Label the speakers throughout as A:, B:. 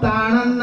A: ತಾಣನ್ನ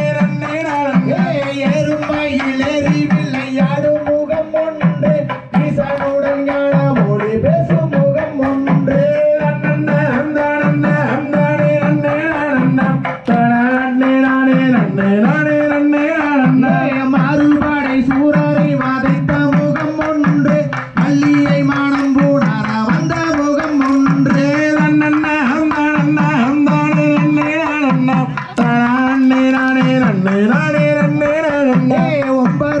A: ಒಬ್ಬರ